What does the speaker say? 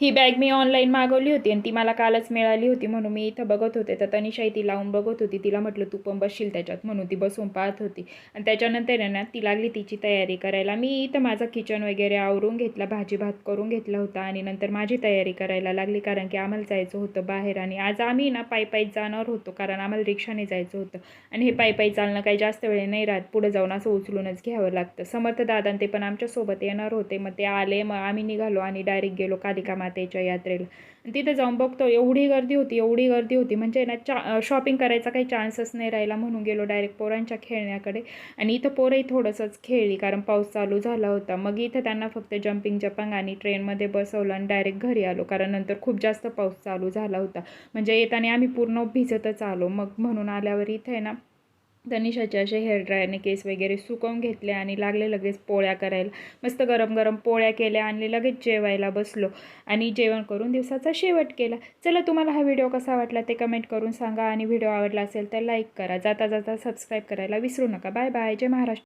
ही bag मी online मागवली होती आणि ती मला कालच मिळाली होती म्हणून मी इथं बघत होते. तर तनिषाई ती लावून बघत होती. तिला म्हटलं तू पण बसशील त्याच्यात म्हणून ती बसून पाहत होती. आणि त्याच्यानंतर आहे ना ती लागली तिची तयारी करायला. मी इथं माझं किचन वगैरे आवरून घेतला भाजी भात करून घेतला होता आणि नंतर माझी तयारी करायला लागली. कारण की आम्हाला जायचं होतं बाहेर आणि आज आम्ही ना पायी पायी जाणार होतो कारण आम्हाला रिक्षाने जायचं होतं. आणि हे पायी पायी चालणं काही जास्त वेळ नाही राहत. पुढे जाऊन असं उचलूनच घ्यावं लागतं. समर्थ दादा ते पण आमच्यासोबत येणार होते. मग ते आले मग आम्ही निघालो आणि डायरेक्ट गेलो कालिका मातेच्या यात्रेला. तिथे तिथं जाऊन बघतो एवढी गर्दी होती एवढी गर्दी होती. म्हणजे ना चा शॉपिंग करायचा काही चान्सच नाही राहिला म्हणून गेलो डायरेक्ट पोरांच्या खेळण्याकडे. आणि इथं पोरंही थोडंसंच खेळली कारण पाऊस चालू झाला होता. मग इथं त्यांना फक्त जम्पिंग जपांग आणि ट्रेनमध्ये बसवलं आणि डायरेक्ट घरी आलो. कारण नंतर खूप जास्त पाऊस चालू झाला होता. म्हणजे येताना आम्ही पूर्ण भिजतच आलो. मग म्हणून आल्यावर इथे आहे ना तनिषाचे असे हेअर ड्रायरने केस वगैरे सुकवून घेतले आणि लागले लगेच पोळ्या करायला. मस्त गरम गरम पोळ्या केल्या आणि लगेच जेवायला बसलो. आणि जेवण करून दिवसाचा शेवट केला. चला तुम्हाला हा व्हिडिओ कसा वाटला ते कमेंट करून सांगा. आणि व्हिडिओ आवडला असेल तर लाईक करा. जाता जाता सबस्क्राईब करायला विसरू नका. बाय बाय जय महाराष्ट्र.